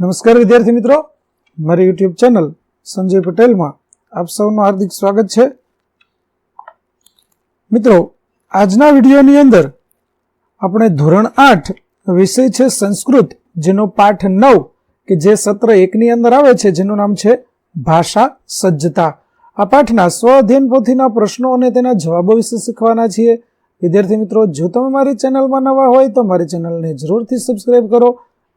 નમસ્કાર વિદ્યાર્થી મિત્રો. મારી યુટ્યુબ ચેનલ સંજય પટેલમાં આપ સૌનું હાર્દિક સ્વાગત છે. મિત્રો, આજના વિડીયોની અંદર આપણે ધોરણ આઠ વિષય છે સંસ્કૃત, જેનો પાઠ નવ કે જે સત્ર એકની અંદર આવે છે, જેનું નામ છે ભાષા સજ્જતા. આ પાઠના સ્વ અધ્યયન પોથીના પ્રશ્નો અને તેના જવાબો વિશે શીખવાના છીએ. વિદ્યાર્થી મિત્રો, જો તમે મારી ચેનલમાં નવા હોય તો મારી ચેનલને જરૂરથી સબસ્ક્રાઇબ કરો.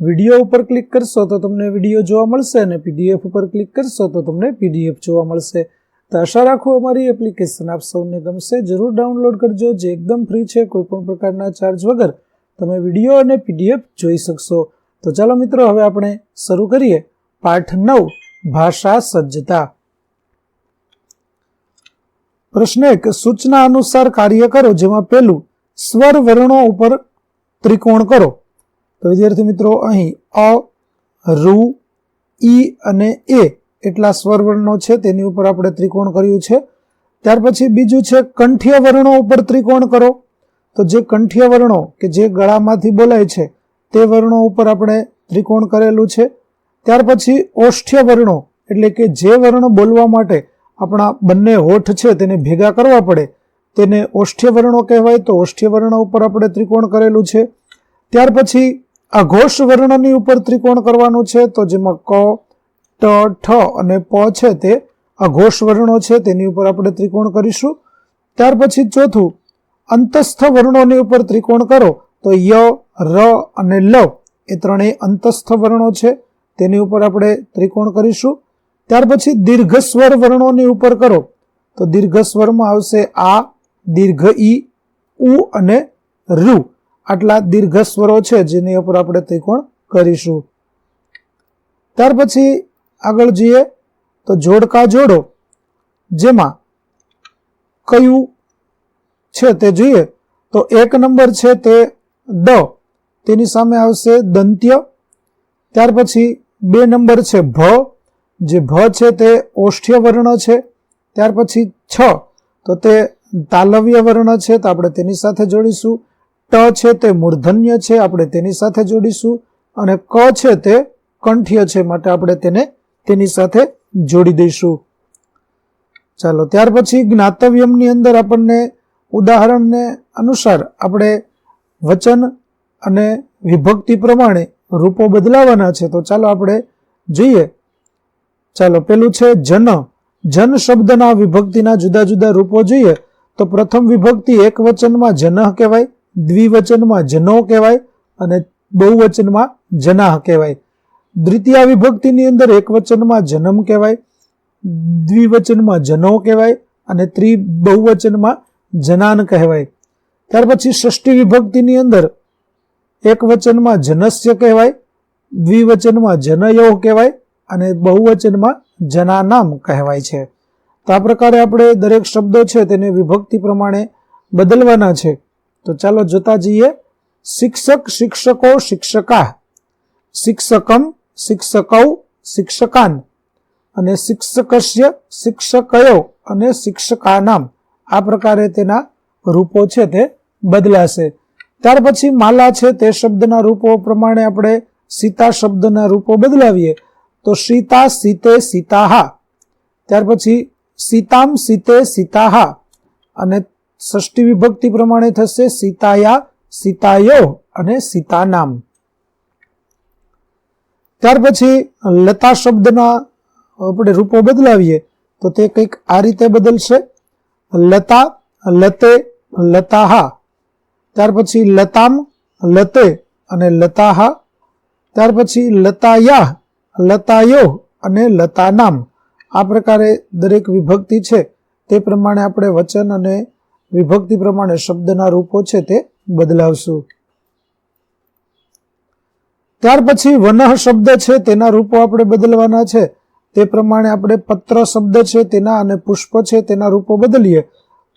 વીડિયો ઉપર ક્લિક કરશો તો તમને વીડિયો જોવા મળશે અને પીડીએફ ઉપર ક્લિક કરશો તો તમને પીડીએફ જોવા મળશે. તો આશા રાખું અમારી એપ્લિકેશન આપ સૌને ગમશે. જરૂર ડાઉનલોડ કરજો, જે એકદમ ફ્રી છે કોઈ પણ પ્રકારના ચાર્જ વગર તમે વીડિયો અને પીડીએફ જોઈ શકશો. તો ચાલો મિત્રો, હવે આપણે શરૂ કરીએ. પાઠ નવ, ભાષા સજ્જતા. પ્રશ્ન એક, સૂચના અનુસાર કાર્ય કરો, જેમાં પહેલું સ્વર વર્ણો ઉપર ત્રિકોણ કરો. તો વિદ્યાર્થી મિત્રો, અહીં અ, રુ, ઈ અને એ એટલા સ્વરવર્ણો છે, તેની ઉપર આપણે ત્રિકોણ કર્યું છે. ત્યાર પછી બીજું છે, કંઠ્ય વર્ણો ઉપર ત્રિકોણ કરો. તો જે કંઠ્ય વર્ણો કે જે ગળામાંથી બોલાય છે, તે વર્ણો ઉપર આપણે ત્રિકોણ કરેલું છે. ત્યાર પછી ઓષ્ઠ્ય વર્ણો, એટલે કે જે વર્ણ બોલવા માટે આપણા બંને હોઠ છે, તેને ભેગા કરવા પડે, તેને ઓષ્ઠ્ય વર્ણો કહેવાય. તો ઓષ્ઠ્ય વર્ણ ઉપર આપણે ત્રિકોણ કરેલું છે. ત્યાર પછી અઘોષ વર્ણની ઉપર ત્રિકોણ કરવાનું છે, તો જેમાં ક, ટ, ઠ અને પ છે તે આ ઘોષ વર્ણો છે, તેની ઉપર આપણે ત્રિકોણ કરીશું. ત્યાર પછી ચોથું, અંતસ્થ વર્ણોની ઉપર ત્રિકોણ કરો, તો ય, ર અને લ એ ત્રણેય અંતસ્થ વર્ણો છે, તેની ઉપર આપણે ત્રિકોણ કરીશું. ત્યાર પછી દીર્ઘસ્વર વર્ણોની ઉપર કરો, તો દીર્ઘસ્વરમાં આવશે આ, દીર્ઘ ઈ, ઉ અને રૂ આટલા દીર્ઘ સ્વરો છે જેની ઉપર આપણે ત્રિકોણ કરીશું. ત્યાર પછી આગળ જઈએ તો જોડકા જોડો, જેમાં કયું છે તે જોઈએ. તો એક નંબર છે તે દ, તેની સામે આવશે દંત્ય. ત્યાર પછી બે નંબર છે ભ, જે ભ છે તે ઓષ્ઠ્ય વર્ણ છે. ત્યાર પછી છ, તો તે તાલવ્ય વર્ણ છે, તો આપણે તેની સાથે જોડીશું. ટ છે તે મૂર્ધન્ય છે, આપણે તેની સાથે જોડીશું. અને ક છે તે કંઠ્ય છે, માટે આપણે તેને તેની સાથે જોડી દઈશું. ચાલો, ત્યાર પછી જ્ઞાતવ્યમની અંદર આપણને ઉદાહરણને અનુસાર આપણે વચન અને વિભક્તિ પ્રમાણે રૂપો બદલાવાના છે. તો ચાલો આપણે જોઈએ. ચાલો, પેલું છે જન. જન શબ્દના વિભક્તિના જુદા જુદા રૂપો જોઈએ. તો પ્રથમ વિભક્તિ એક વચનમાં જન કહેવાય. દ્વિવચનમાં જનો કહેવાય અને બહુવચનમાં જનાહ કહેવાય. દ્વિતીય વિભક્તિની અંદર એકવચનમાં જન્મ કહેવાય, દ્વિવચનમાં જનો કહેવાય અને ત્રિ બહુવચનમાં જનાન કહેવાય. ત્યાર પછી ષષ્ઠી વિભક્તિની અંદર એકવચનમાં જનસ્ય કહેવાય, દ્વિવચનમાં જનયો કહેવાય અને બહુવચનમાં જનાનામ કહેવાય છે. તો આ પ્રકારે આપણે દરેક શબ્દો છે તેને વિભક્તિ પ્રમાણે બદલવાના છે. તો ચાલો જોતા જઈએ. શિક્ષક શિક્ષકો શિક્ષકા. શિક્ષકમ, શિક્ષકૌ, શિક્ષકાન. અને શિક્ષકસ્ય શિક્ષકયો અને શિક્ષકાનામ. આ પ્રકારે તેના રૂપો છે તે બદલાશે. ત્યાર પછી માલા છે તે શબ્દના રૂપો પ્રમાણે આપણે સીતા શબ્દના રૂપો બદલાવીએ. તો સીતા સીતે સીતાહા. ત્યાર પછી સીતામ સીતે સીતાહા. અને ષષ્ઠી વિભક્તિ પ્રમાણે થશે સીતાયા, સીતાયો અને સીતાનામ. ત્યાર પછી લતા શબ્દના આપણે રૂપો બદલાવીએ તો તે કંઈક આ રીતે બદલશે. લતા, લતે, લતાહા. ત્યાર પછી લતામ, લતે અને લતાહા. ત્યાર પછી લતાયા, લતાયો અને લતાનામ. આ પ્રકારે દરેક વિભક્તિ છે તે પ્રમાણે આપણે વચન અને વિભક્તિ પ્રમાણે શબ્દના રૂપો છે તે બદલાવશું. ત્યાર પછી વનઃ શબ્દ છે તેના રૂપો આપણે બદલવાના છે. તે પ્રમાણે આપણે પત્ર શબ્દ છે તેના અને પુષ્પ છે તેના રૂપો બદલીએ.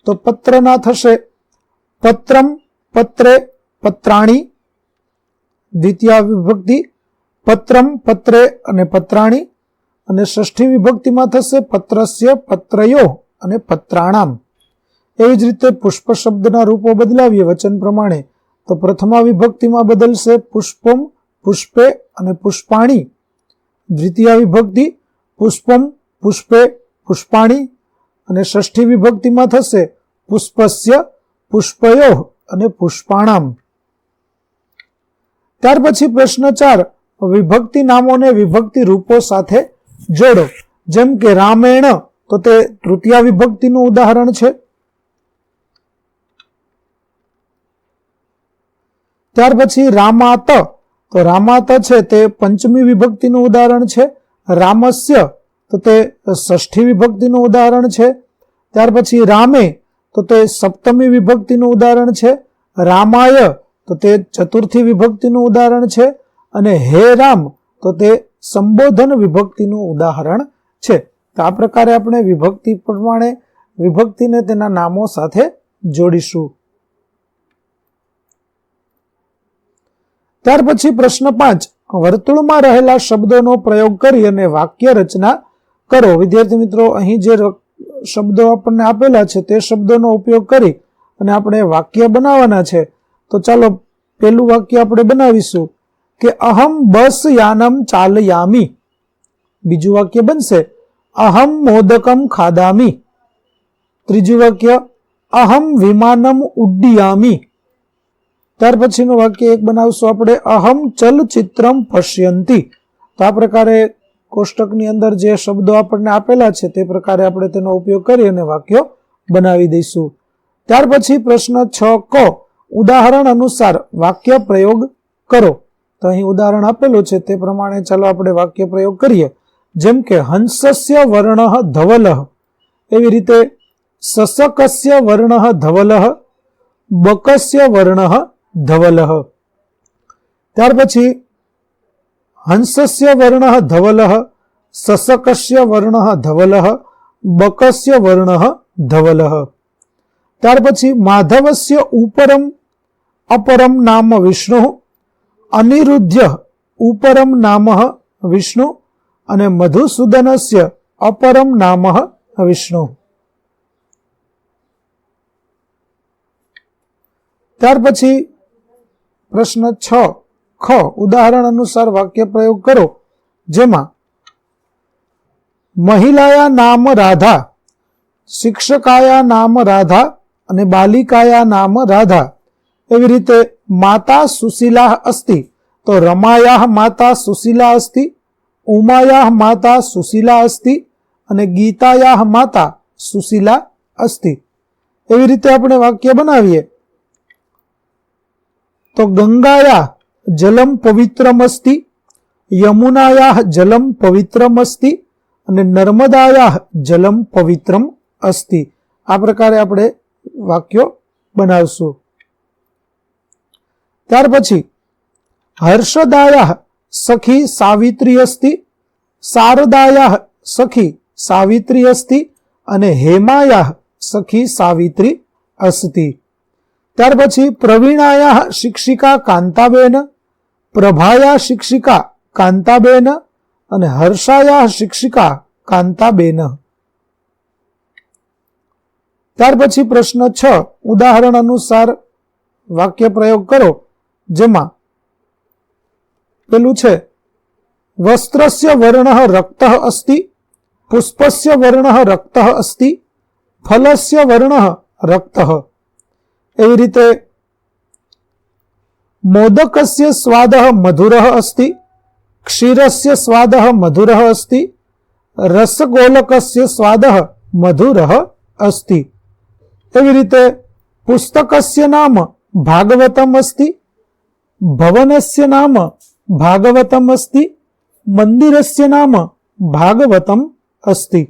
તો પત્રના થશે પત્રમ, પત્રે, પત્રાણી, દ્વિતીય વિભક્તિ, પત્રમ, પત્રે અને પત્રાણી, અને ષષ્ઠી વિભક્તિમાં થશે પત્રસ્ય, પત્રયો અને પત્રાણામ. એવી જ રીતે પુષ્પ શબ્દના રૂપો બદલાવીએ વચન પ્રમાણે, તો પ્રથમા વિભક્તિમાં બદલશે પુષ્પમ, પુષ્પે અને પુષ્પાણી. દ્વિતીય વિભક્તિ, પુષ્પમ, પુષ્પે, પુષ્પાણી. અને ષષ્ઠી વિભક્તિમાં થશે પુષ્પસ્ય, પુષ્પયો અને પુષ્પાણામ. ત્યાર પછી પ્રશ્ન ચાર, વિભક્તિ નામોને વિભક્તિ રૂપો સાથે જોડો. જેમ કે રામેણ, તો તે તૃતીય વિભક્તિનું ઉદાહરણ છે. ત્યાર પછી રામાત. તો રામાત છે તે પંચમી વિભક્તિનું ઉદાહરણ છે. રામસ્ય, તો તે ષષ્ઠી વિભક્તિનું ઉદાહરણ છે. ત્યાર પછી રામે, તો તે સપ્તમી વિભક્તિનું ઉદાહરણ છે. રામાય, તો તે ચતુર્થી વિભક્તિનું ઉદાહરણ છે. અને હે રામ, તો તે સંબોધન વિભક્તિનું ઉદાહરણ છે. તો આ પ્રકારે આપણે વિભક્તિ પ્રમાણે વિભક્તિને તેના નામો સાથે જોડીશું. ત્યાર પછી પ્રશ્ન પાંચ. વર્તુળમાં રહેલા શબ્દોનો પ્રયોગ કરી અને વાક્ય રચના કરો. વિદ્યાર્થી મિત્રો, અહીં જે શબ્દો આપણને આપેલા છે, તે શબ્દોનો ઉપયોગ કરી અને આપણે વાક્ય બનાવવાના છે. તો ચાલો પહેલું વાક્ય આપણે બનાવીશું કે અહમ બસ યાનમ ચાલયામી. બીજું વાક્ય બનશે અહમ મોદકમ ખાદામી. ત્રીજું વાક્ય અહમ વિમાનમ ઉડ્ડિયામી. ત્યાર પછીનું વાક્ય એક બનાવશું આપણે, અહમ ચલચિત્રમ પશ્યંતી. તો આ પ્રકારે કોષ્ટકની અંદર જે શબ્દો આપણને આપેલા છે, તે પ્રકારે આપણે તેનો ઉપયોગ કરી અને વાક્યો બનાવી દઈશું. ત્યાર પછી પ્રશ્ન છ ક, ઉદાહરણ અનુસાર વાક્ય પ્રયોગ કરો. તો અહીં ઉદાહરણ આપેલું છે, તે પ્રમાણે ચાલો આપણે વાક્ય પ્રયોગ કરીએ. જેમ કે, હંસસ્ય વર્ણ ધવલ. એવી રીતે, સસકસ્ય વર્ણ ધવલ, બકસ્ય વર્ણ ધવલ ત્યાર પછી હંસસ્ય વર્ણ ધવલ સસકસ્ય વર્ણ ધવલ બકસ્ય વર્ણ ધવલ ત્યાર પછી માધવસ્ય ઉપરમ અપરમ નામ વિષ્ણુ અનિરુદ્ધ્ય ઉપરમ નામ વિષ્ણુ અને મધુસૂદનસ્ય અપરમ નામ વિષ્ણુ ત્યાર પછી પ્રશ્ન છ. ખ. ઉદાહરણ અનુસાર વાક્ય પ્રયોગ કરો, જેમાં મહિલાયા નામ રાધા, શિક્ષકાયા નામ રાધા અને બાલિકાયા નામ રાધા. એવી રીતે માતા સુશીલા અસ્તિ, તો રમાયા માતા સુશીલા અસ્તિ, ઉમાયા માતા સુશીલા અસ્તિ અને ગીતાયા માતા સુશીલા અસ્તિ. એવી રીતે આપણે વાક્ય બનાવીએ. તો ગંગાયા જલમ પવિત્રમસ્તિ, યમુનાયા જલમ પવિત્રમસ્તિ અને નર્મદાયા જલમ પવિત્રમ અસ્તિ. આ પ્રકારે આપણે વાક્યો બનાવશું. ત્યાર પછી, હર્ષદાયા સખી સાવિત્રી અસ્તિ શારદાયા સખી સાવિત્રી અસ્તિ અને હેમાયા સખી સાવિત્રી અસ્તિ. ત્યાર પછી પ્રવીણાયા શિક્ષિકા કાંતાબેન, પ્રભાયા શિક્ષિકા કાંતાબેન અને હર્ષાયા શિક્ષિકા કાંતાબેન. ત્યાર પછી પ્રશ્ન છ, ઉદાહરણ અનુસાર વાક્ય પ્રયોગ કરો, જેમાં પેલું છે, વસ્ત્રસ્ય વર્ણ રક્ત અસ્તિ, પુષ્પસ્ય વર્ણ રક્ત અસ્તિ, ફલસ્ય વર્ણ રક્ત. એવી રીતે મોદકસ્ય સ્વાદ મધુર અસ્તિ, ક્ષીરસ્ય સ્વાદ મધુર અસ્તિ, રસગોલકસ્ય સ્વાદ મધુર અસ્તિ. એવી રીતે પુસ્તકસ્ય નામ ભાગવતમ અસ્તિ, ભવનસ્ય નામ ભાગવતમ અસ્તિ, મંદિરસ્ય નામ ભાગવતમ અસ્તિ.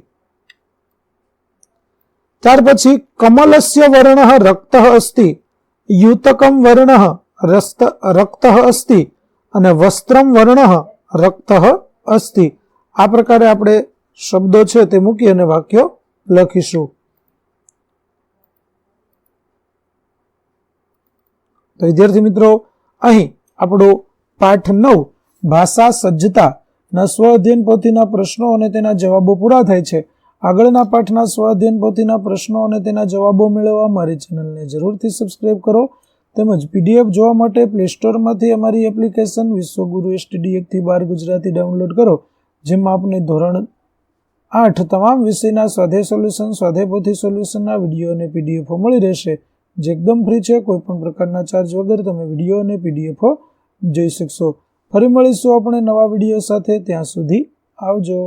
ત્યાર પછી કમલસ્ય વર્ણ રક્ત અસ્તિ, યુતકમ વર્ણ રસ્ત, રક્ત અસ્તિ અને વસ્ત્રમ વર્ણ રક્ત અસ્તિ. આ પ્રકારે આપણે શબ્દો છે તે મૂકી અને વાક્યો લખીશું. તો વિદ્યાર્થી મિત્રો, અહીં આપણો પાઠ નવ, ભાષા સજ્જતા, ના સ્વ અધ્યયન પોથીના પ્રશ્નો અને તેના જવાબો પૂરા થાય છે. આગળના પાઠના સ્વ અધ્યયન પોથીના પ્રશ્નો અને તેના જવાબો મેળવવા મારી ચેનલને જરૂરથી સબસ્ક્રાઇબ કરો. તેમજ પીડીએફ જોવા માટે પ્લે સ્ટોરમાંથી અમારી એપ્લિકેશન વિશ્વગુરુ એસટીડી એકથી બાર ગુજરાતી ડાઉનલોડ કરો, જેમાં આપને ધોરણ આઠ તમામ વિષયના સ્વાધ્યાય સોલ્યુશન, સ્વાધ્યાય પોથી સોલ્યુશનના વીડિયો અને પીડીએફો મળી રહેશે. જે એકદમ ફ્રી છે કોઈપણ પ્રકારના ચાર્જ વગર તમે વીડિયો અને પીડીએફો જોઈ શકશો. ફરી મળીશું આપણે નવા વીડિયો સાથે. ત્યાં સુધી આવજો.